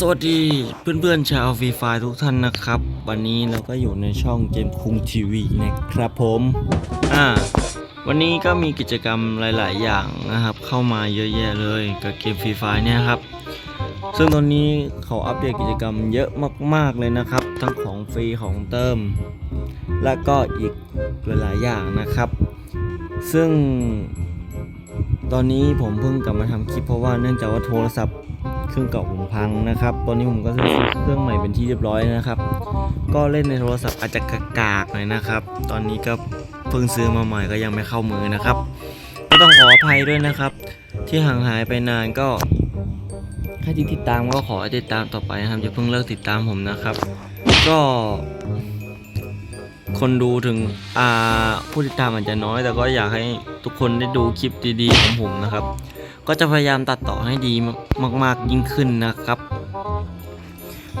สวัสดีเพื่อนๆชาวฟรีไฟทุกท่านนะครับ วันนี้เราก็อยู่ในช่องเกมคุงทีวีนะครับผมอ่าวันนี้ก็มีกิจกรรมหลาย ๆ อย่างนะครับ เข้ามาเยอะแยะเลยกับเกมฟรีไฟเนี่ยครับ ซึ่งตอนนี้เขาอัปเดตกิจกรรมเยอะมาก ๆ เลยนะครับ ทั้งของฟรีของเติม และก็อีกหลาย ๆ อย่างนะครับ ซึ่งตอนนี้ผมเพิ่งกลับมาทำคลิปเพราะว่าเนื่องจากว่าโทรศัพท์ เครื่องเก่าผมพังนะครับ ตอนนี้ผมก็ซื้อเครื่องใหม่เป็นที่เรียบร้อยนะครับ ก็เล่นในโทรศัพท์อาจจะกากๆหน่อยนะครับ ตอนนี้ก็เพิ่งซื้อมาใหม่ก็ยังไม่เข้ามือนะครับก็ต้องขออภัยด้วยนะครับ ที่ห่างหายไปนานก็ถ้าที่ติดตามก็ขอให้ติดตามต่อไปนะครับจะเพิ่งเลิกติดตามผมนะครับ ก็ คนดูถึงอ่าผู้ติดตามอาจจะน้อย แต่ก็อยากให้ทุกคนได้ดูคลิปดีๆของผมนะครับ ก็จะพยายามตัดต่อให้ดีมาก ๆยิ่งขึ้นนะครับ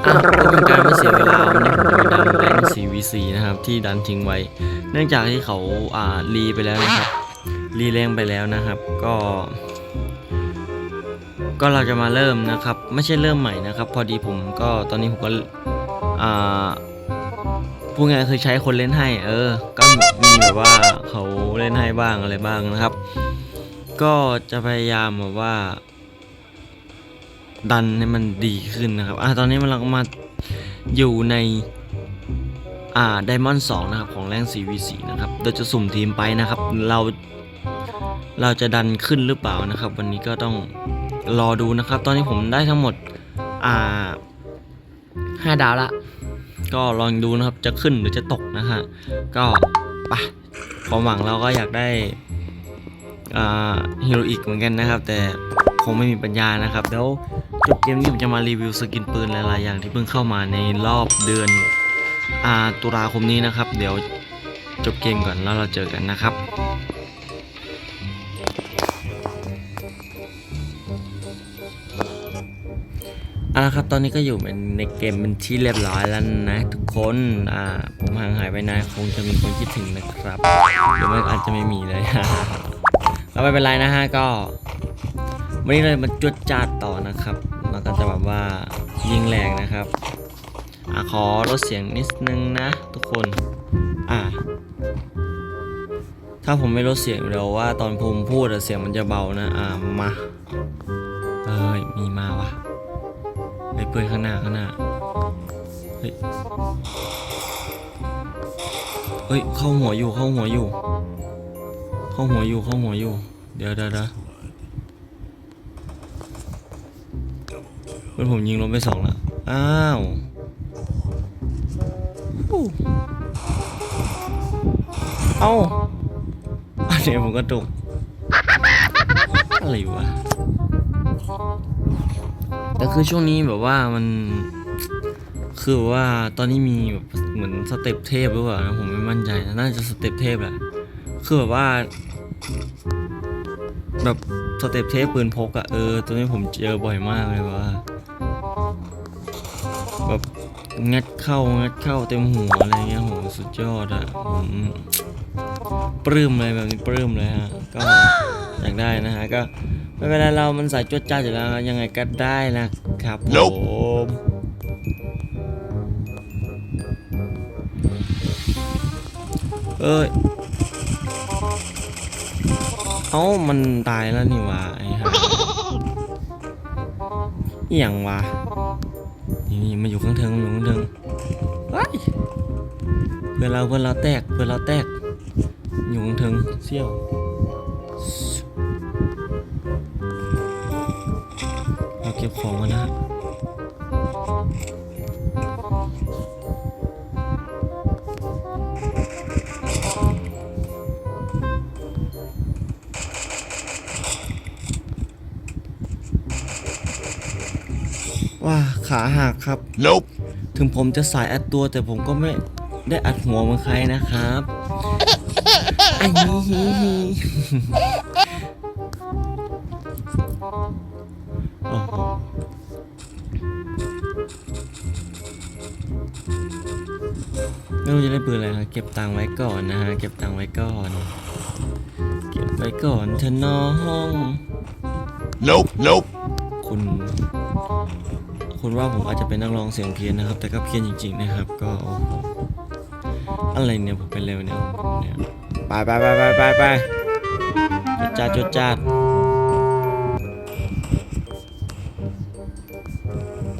อะเพื่อเป็นการไม่เสียเวลาวันนี้ผมจะดันแรง 4v4 นะครับ ที่ดันทิ้งไว้ เนื่องจากที่เขาอ่ารีไปแล้วนะครับรีแรงไปแล้วนะครับ ก็ ก็เราจะมาเริ่มนะครับ ไม่ใช่เริ่มใหม่นะครับ พอดีผมก็ตอนนี้ผมก็อ่า พูดง่ายคือใช้คนเล่นให้ เออ ก็มีแบบว่าเขาเล่นให้บ้างอะไรบ้างนะครับ ก็จะพยายามแบบว่า ดันให้มันดีขึ้นนะครับอะตอนนี้มันเราก็มาอยู่ในอ่าไดมอนด์สนะครับของแรง 4v4 นะครับโดยจะสุ่มทีมไปนะครับ เราเราจะดันขึ้นหรือเปล่านะครับ วันนี้ก็ต้องรอดูนะครับ ตอนนี้ผมได้ทั้งหมดอ่าห้าดาวละ ก็ลองดูนะครับจะขึ้นหรือจะตกนะฮะก็ไปความหวังเราก็อยากได้ฮีโรอีกเหมือนกันนะครับ แต่คงไม่มีปัญญานะครับเดี๋ยวจบเกมนี้ผมจะมารีวิวสกินปืนหลายๆอย่างที่เพิ่งเข้ามาในรอบเดือนอตุลาคมนี้นะครับ เดี๋ยวจบเกมก่อนแล้วเราเจอกันนะครับ อาละครับตอนนี้ก็อยู่ในเกมเป็นที่เรียบร้อยแล้วนะทุกคนอ่าผมห่างหายไปนานคงจะมีคนคิดถึงนะครับหรือไม่อาจจะไม่มีเลยก็ไม่เป็นไรนะฮะก็วันนี้เลยมาจวดจาดต่อนะครับเราก็จะแบบว่ายิงแรงนะครับอ่าขอลดเสียงนิดนึงนะ ทุกคนอ่าถ้าผมไม่ลดเสียงเดี๋ยวว่าตอนผมพูดเสียงมันจะเบานะอ่ามาเอ้ยมีมาวะ ไอ้เปื่อยข้างหน้าข้างหน้า เฮ้ย เฮ้ย เข้าหัวอยู่เข้าหัวอยู่ เข้าหัวอยู่เข้าหัวอยู่ เดี๋ยวเดี๋ยวเดี๋ยวเพื่อนผมยิงลงไปสองแล้วอ้าวเอ้าอันนี้ผมก็ตกอะไรวะ แต่คือช่วงนี้แบบว่ามัน คือแบบว่าตอนนี้มีแบบเหมือนสเต็ปเทพหรือเปล่านะผมไม่มั่นใจนะน่าจะสเต็ปเทพแหละคือแบบว่า แบบสเต็ปเทพปืนพกอะเออตัวนี้ผมเจอบ่อยมากเลยว่าแบบงัดเข้างัดเข้าเต็มหัวอะไรเงี้ยโหสุดยอดอะผมปลื้มเลยแบบนี้ปลื้มเลยฮะก็อยากได้นะฮะก็ ไม่เป็นไรเรามันใส่จวดจ้าอยู่แล้วยังไงก็ได้นะครับผม เอ้ย เอ้า มันตายแล้วนี่หวะไอ้ห่าอหย่างวะ นี่นี่มาอยู่ข้างเทิงมาอยู่ข้างเทิงว้ายเพื่อนเราเพื่อนเราแตกเพื่อนเราแตกอยู่ข้างเทิงเซี่ยว ของกันนะฮะว่าขาหักครับ Nope. ถึงผมจะสายอัดตัวแต่ผมก็ไม่ได้อัดหัวเหมือนใครนะครับไอ้ฮีฮี ก็บตังค์ไว้ก่อนนะฮะ เก็บตังค์ไว้ก่อน เก็บไว้ก่อนเธอะน้อง Nope. Nope. คุณ คุณคนว่าผมอาจจะเป็นนักร้องเสียงเพี้ยนนะครับ แต่ก็เพี้ยนจริง ๆ นะครับ ก็โอ้โหอะไรเนี่ยผมเป็นเร็วเนี่ยผมเนี่ยไปไปไปไปไปไปจดจ้าดจดจ้าด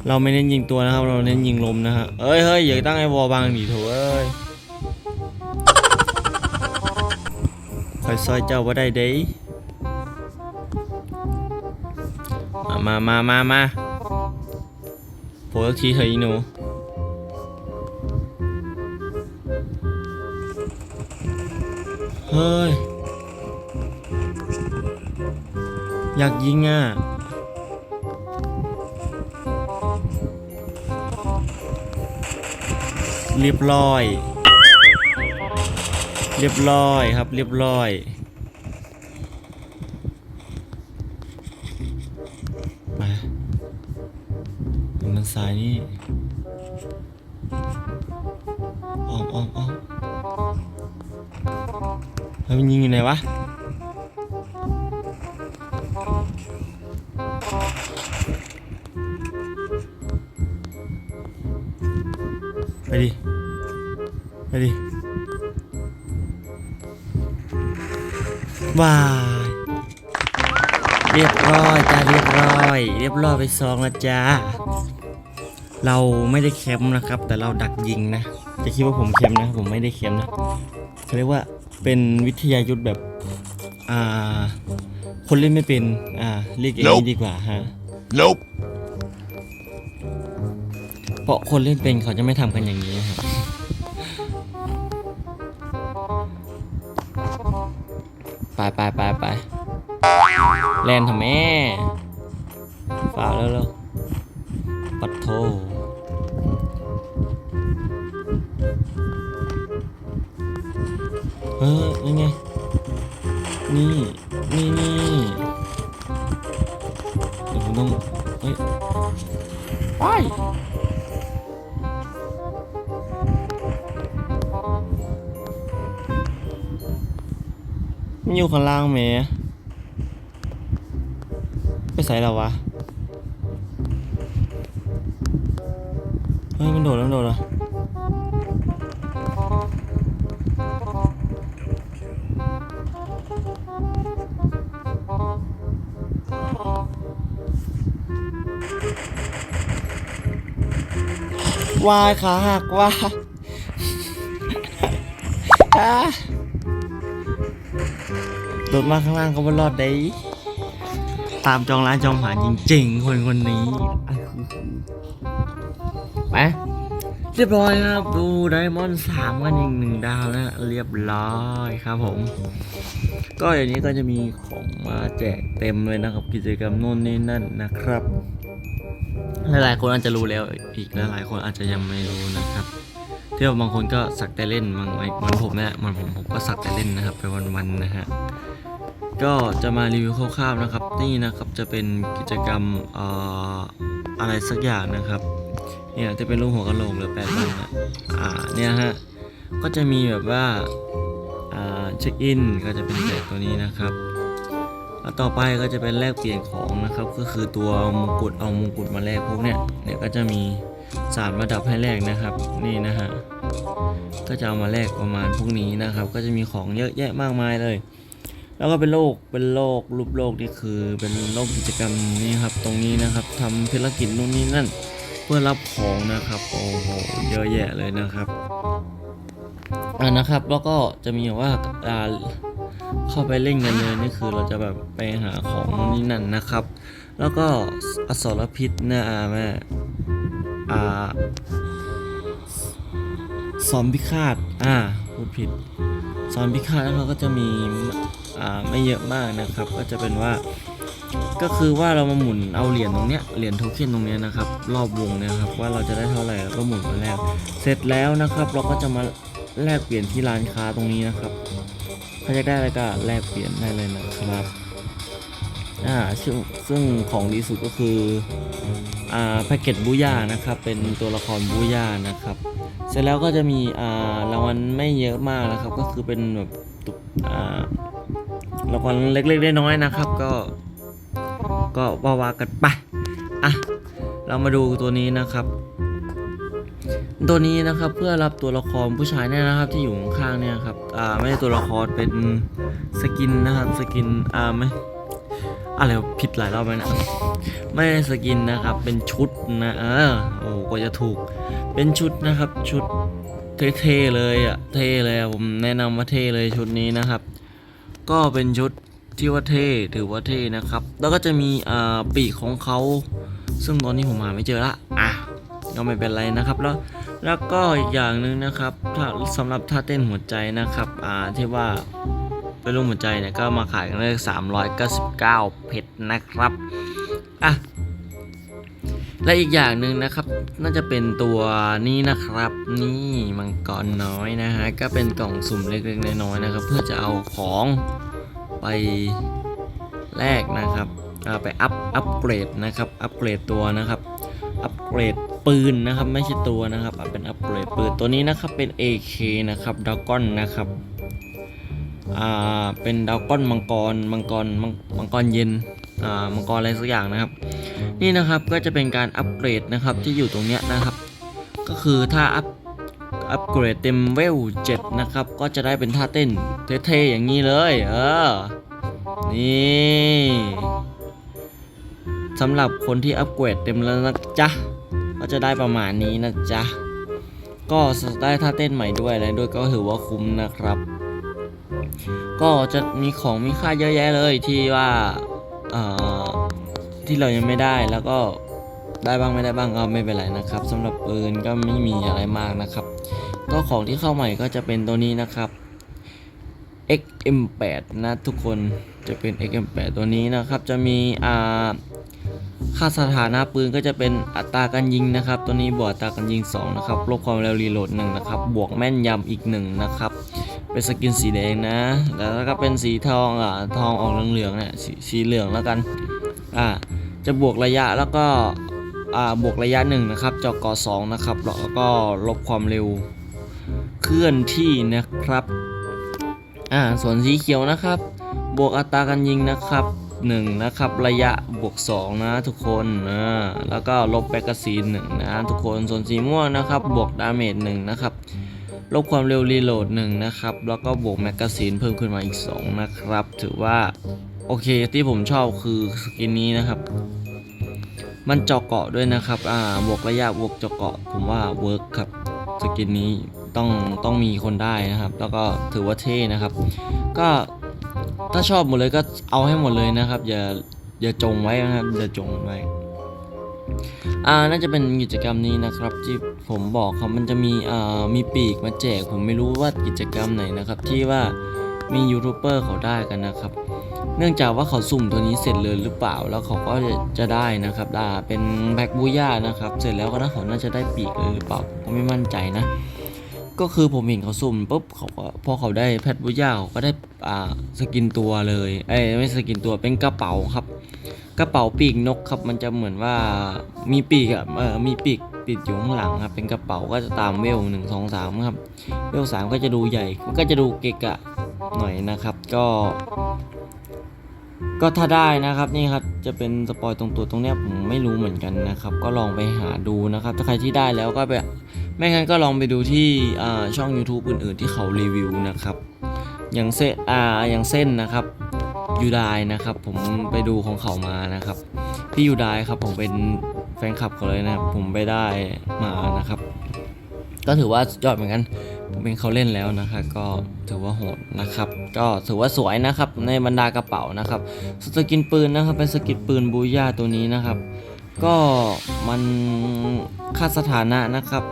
เราไม่เน้นยิงตัวนะครับ เราเน้นยิงลมนะฮะเอ้ยเฮ้ยอย่าตั้งไอ้วอลบังดิโถเอ้ย คอยซอยเจ้าว่าได้เด้มามามามาโผล่ทีเถอะอีหนูเฮ้ย อยากยิงอะเรียบร้อย เรียบร้อยครับเรียบร้อยมามันสายนี่ออมออมออมเฮ้ยมันยิงอยู่ไหนวะ ว้ายเรียบร้อยจ้าเรียบร้อย เรียบร้อยไปสองแล้วจ้าเราไม่ได้แคมป์นะครับ แต่เราดักยิงนะจะคิดว่าผมแคมป์นะ ผมไม่ได้แคมป์นะเขาเรียกว่าเป็นวิทยายุทธแบบอ่าคนเล่นไม่เป็นอ่าเรียกอย่างนี้ Nope ดีกว่าฮะ Nope. เพราะคนเล่นเป็นเขาจะไม่ทำกันอย่างนี้ครับ ไปไปไปไปแลนทำแม่ฝ่าแล้วแล้วปัดโทเฮ้ยยังไง นี่ มันอยู่ข้างล่างเมไปใส่เราวะ เฮ้ย มันโดดแล้วมันโดดแล้วายขาหักว่าอ่าโดดมาข้างล่างก็ไม่รอดได้ตามจองร้านจองผ่านจริงๆ คนคนนี้ไปเรียบร้อยครับ ดูไดมอนด์สามกันอีกหนึ่งดาวนะเรียบร้อยครับผม ก็อย่างนี้ก็จะมีของมาแจกเต็มเลยนะครับ กิจกรรมนู่นนี่นั่นนะครับ หลายๆคนอาจจะรู้แล้วอีกหลายๆคนอาจจะยังไม่รู้นะครับเที่ว่าบางคนก็สักแต่เล่นบางเหมือนผมเนี่ยเหมือนผมผมก็สักแต่เล่นนะครับไปวันๆนะฮะ ก็จะมารีวิวคร่าวๆนะครับ นี่นะครับจะเป็นกิจกรรมอออะไรสักอย่างนะครับเนี่ยจะเป็นรูปหัวกะโหลกหรือแปดวันะอ่าเนี่ยฮะก็จะมีแบบว่าอ่าเช็คอินก็จะเป็นแบบตัวนี้นะครับแล้วต่อไปก็จะเป็นแลกเปลี่ยนของนะครับ ก็คือตัวมงกุฎเอามงกุฎมาแลกพวกเนี่ยเนี่ยก็จะมีสามระดับให้แลกนะครับ นี่นะฮะก็จะเอามาแลกประมาณพวกนี้นะครับ ก็จะมีของเยอะแยะมากมายเลย แล้วก็เป็นโลกเป็นโลกรูปโลกนี่คือเป็นโลกกิจกรรมนี่ครับ ตรงนี้นะครับทำภารกิจนู่นนี่นั่น เพื่อรับของนะครับโอ้โหเยอะแยะเลยนะครับอ่านะครับแล้วก็จะมีว่าอ่าเข้าไปเล่นกันเลยนี่คือเราจะแบบไปหาของนู่นนี่นั่นนะครับ แล้วก็อสรพิษนะอาแม่อ่าซอมพิฆาตอ่า ผิดซอนพิฆาตเราก็จะมีอ่าไม่เยอะมากนะครับ ก็จะเป็นว่าก็คือว่าเรามาหมุนเอาเหรียญตรงเนี้ยเหรียญโทเค็นตรงเนี้ยนะครับ รอบวงนะครับว่าเราจะได้เท่าไหร่แล้วก็หมุนมาแล้ว เสร็จแล้วนะครับ เราก็จะมาแลกเปลี่ยนที่ร้านค้าตรงนี้นะครับถ้าอยากได้อะไรก็แลกเปลี่ยนได้เลยนะครับ อ่าซึ่งซึ่งของดีสุดก็คืออ่าแพ็กเกจบูย่านะครับ เป็นตัวละครบูย่านะครับ เสร็จแล้วก็จะมีอ่ารางวัลไม่เยอะมากนะครับ ก็คือเป็นแบบตุกอ่ารางวัลเล็กๆน้อยๆนะครับ ก็ก็ว่าว่ากันไปอะเรามาดูตัวนี้นะครับ ตัวนี้นะครับเพื่อรับตัวละครผู้ชายเนี่ยนะครับ ที่อยู่ข้างๆเนี่ยครับอ่าไม่ใช่ตัวละครเป็นสกินนะครับสกินอ่าไม่ อะไรผิดหลายรอบแล้วนะ ไม่ใช่สกินนะครับ เป็นชุดนะเออโอ้ก็จะถูก เป็นชุดนะครับ ชุดเท่ๆเลยอะ เท่เลยอะผมแนะนำว่าเท่เลยชุดนี้นะครับ ก็เป็นชุดที่ว่าเท่ถือว่าเท่นะครับ แล้วก็จะมีอ่าปีกของเขา ซึ่งตอนนี้ผมหาไม่เจอละอะก็ไม่เป็นไรนะครับ แล้วแล้วก็อีกอย่างหนึ่งนะครับถ้าสำหรับท่าเต้นหัวใจนะครับ อ่าที่ว่า เป็นรูปหัวใจเนี่ยก็มาขายกันได้399 เพชรนะครับอะและอีกอย่างหนึ่งนะครับ น่าจะเป็นตัวนี้นะครับ นี่มังกรน้อยนะฮะก็เป็นกล่องสุ่มเล็กๆน้อยๆนะครับ เพื่อจะเอาของไปแลกนะครับเอาไปอัพอัพเกรดนะครับอัพเกรดตัวนะครับอัปเกรดปืนนะครับ ไม่ใช่ตัวนะครับอะเป็นอัปเกรดปืนตัวนี้นะครับเป็น AK นะครับดากอนนะครับ อ่าเป็นดาวกอนมังกรมังกรมังมังกรเย็นอ่ามังกรอะไรสักอย่างนะครับ นี่นะครับก็จะเป็นการอัปเกรดนะครับที่อยู่ตรงเนี้ยนะครับ ก็คือถ้าอัพอัปเกรดเต็มเวล7นะครับ ก็จะได้เป็นท่าเต้นเท่ๆอย่างนี้เลย เออ นี่สำหรับคนที่อัปเกรดเต็มแล้วนะจ๊ะ ก็จะได้ประมาณนี้นะจ๊ะ ก็ได้ท่าเต้นใหม่ด้วยอะไรด้วยก็ถือว่าคุ้มนะครับ ก็จะมีของมีค่าเยอะแยะเลยที่ว่าที่เรายังไม่ได้แล้วก็ได้บ้างไม่ได้บ้างก็ไม่เป็นไรนะครับสำหรับปืนก็ไม่มีอะไรมากนะครับ ก็ของที่เข้าใหม่ก็จะเป็นตัวนี้นะครับ XM8 นะทุกคนจะเป็น XM8 ตัวนี้นะครับ จะมีอ่าค่าสถานะปืนก็จะเป็นอัตราการยิงนะครับ ตัวนี้บวกอัตราการยิง 2 นะครับลบความเร็วรีโหลด1นะครับ บวกแม่นยำอีก 1 นะครับ เป็นสกินสีแดงนะ แล้วก็เป็นสีทองอะทองออกเหลืองๆเนี่ยสสีเหลืองแล้วกันอ่าจะบวกระยะแล้วก็อ่าบวกระยะ1นะครับจอกอ2นะครับแล้วก็ลบความเร็วเคลื่อนที่นะครับอ่าส่วนสีเขียวนะครับ บวกอัตราการยิงนะครับ1นะครับระยะบวก 2 นะทุกคนนะแล้วก็ลบแบกกาซีน1นะทุกคนส่วนสีม่วงนะครับบวกดาเมจ1นะครับ ลบความเร็วรีโหลด1นะครับ แล้วก็บวกแมกกาซีนเพิ่มขึ้นมาอีก 2 นะครับ ถือว่าโอเคที่ผมชอบคือสกินนี้นะครับ มันเจาะเกาะด้วยนะครับ อ่า บวกระยะบวกเจาะเกาะ ผมว่าเวิร์กครับสกินนี้ต้องต้องมีคนได้นะครับ แล้วก็ถือว่าเท่นะครับ ก็ถ้าชอบหมดเลยก็เอาให้หมดเลยนะครับ อย่าอย่าจงไว้นะครับอย่าจงไว้ อ่าน่าจะเป็นกิจกรรมนี้นะครับที่ผมบอกครับมันจะมีอ่ามีปีกมาแจก ผมไม่รู้ว่ากิจกรรมไหนนะครับ ที่ว่ามียูทูบเบอร์เขาได้กันนะครับ เนื่องจากว่าเขาสุ่มตัวนี้เสร็จเลยหรือเปล่า แล้วเขาก็จะจะได้นะครับได้เป็นแบ็กบูย่านะครับ เสร็จแล้วก็น่าเขาน่าจะได้ปีกเลยหรือเปล่าผมไม่มั่นใจนะ ก็คือผมเห็นเขาสุ่มปุ๊บเขาก็พอเขาได้แพทบูย่าเขาก็ได้อ่าสกินตัวเลยเอ้ยไม่สกินตัวเป็นกระเป๋าครับ กระเป๋าปีกนกครับมันจะเหมือนว่ามีปีกอะเออมีปีกปิดอยู่ข้างหลังครับ เป็นกระเป๋าก็จะตามเวลหนึ่งสองสามครับ เวลสามก็จะดูใหญ่มันก็จะดูเกะกะหน่อยนะครับ ก็ ก็ถ้าได้นะครับนี่ครับจะเป็นสปอยตรงตัวตรงเนี้ยผมไม่รู้เหมือนกันนะครับ ก็ลองไปหาดูนะครับ ถ้าใครที่ได้แล้วก็แบบไม่งั้นก็ลองไปดูที่อ่าช่อง YouTube อื่น ๆ ที่เขารีวิวนะครับอย่างเส้นอ่าอย่างเส้นนะครับ ยูไดนะครับ ผมไปดูของเขามานะครับ พี่ยูไดครับผมเป็นแฟนคลับเขาเลยนะครับ ผมไปได้มานะครับ ก็ถือว่ายอดเหมือนกันผมเป็นเขาเล่นแล้วนะครับก็ถือว่าโหดนะครับ ก็ถือว่าสวยนะครับในบรรดากระเป๋านะครับสกินปืนนะครับ เป็นสกินปืนบูย่าตัวนี้นะครับ ก็มันค่าสถานะนะครับ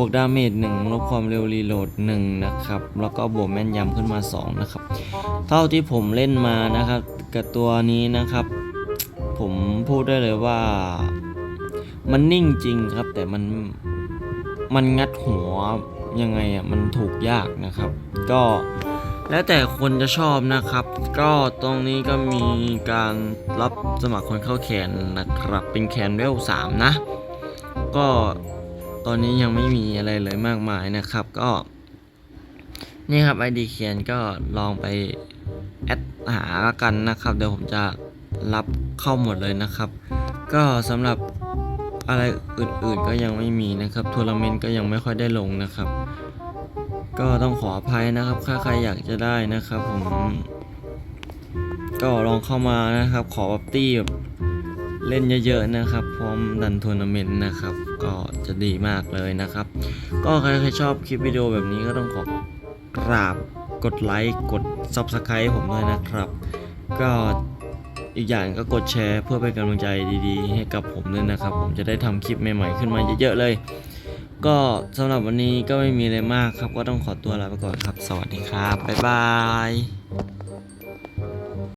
บวกดาเมจ1ลบความเร็วรีโหลด1นะครับแล้วก็บวกแม่นยำขึ้นมา2นะครับเท่าที่ผมเล่นมานะครับกับตัวนี้นะครับ ผมพูดได้เลยว่า มันนิ่งจริงครับ แต่มันมันงัดหัวยังไงอะมันถูกยากนะครับ ก็แล้วแต่คนจะชอบนะครับ ก็ตรงนี้ก็มีการรับสมัครคนเข้าแคนนะครับ เป็นแคนเวลสามนะ ก็ ตอนนี้ยังไม่มีอะไรเลยมากมายนะครับ ก็นี่ครับ ID เขียนก็ลองไปแอดหากันนะครับ เดี๋ยวผมจะรับเข้าหมดเลยนะครับ ก็สำหรับอะไรอื่นๆก็ยังไม่มีนะครับทัวร์นาเมนต์ก็ยังไม่ค่อยได้ลงนะครับ ก็ต้องขออภัยนะครับ ถ้าใครอยากจะได้นะครับ ผม ก็ลองเข้ามานะครับ ขอแบบตี้แบบ เล่นเยอะๆนะครับ พร้อมดันทัวร์นาเมนต์นะครับ ก็จะดีมากเลยนะครับ ก็ใครใครชอบคลิปวิดีโอแบบนี้ก็ต้องขอกราบกดไลค์กด Subscribe ผมด้วยนะครับ ก็อีกอย่างก็กดแชร์เพื่อเป็นกำลังใจดีๆ ให้กับผมด้วยนะครับ ผมจะได้ทำคลิปใหม่ๆขึ้นมาเยอะๆเลย ก็สำหรับวันนี้ก็ไม่มีอะไรมากครับ ก็ต้องขอตัวลาไปก่อนครับ สวัสดีครับ บ๊ายบาย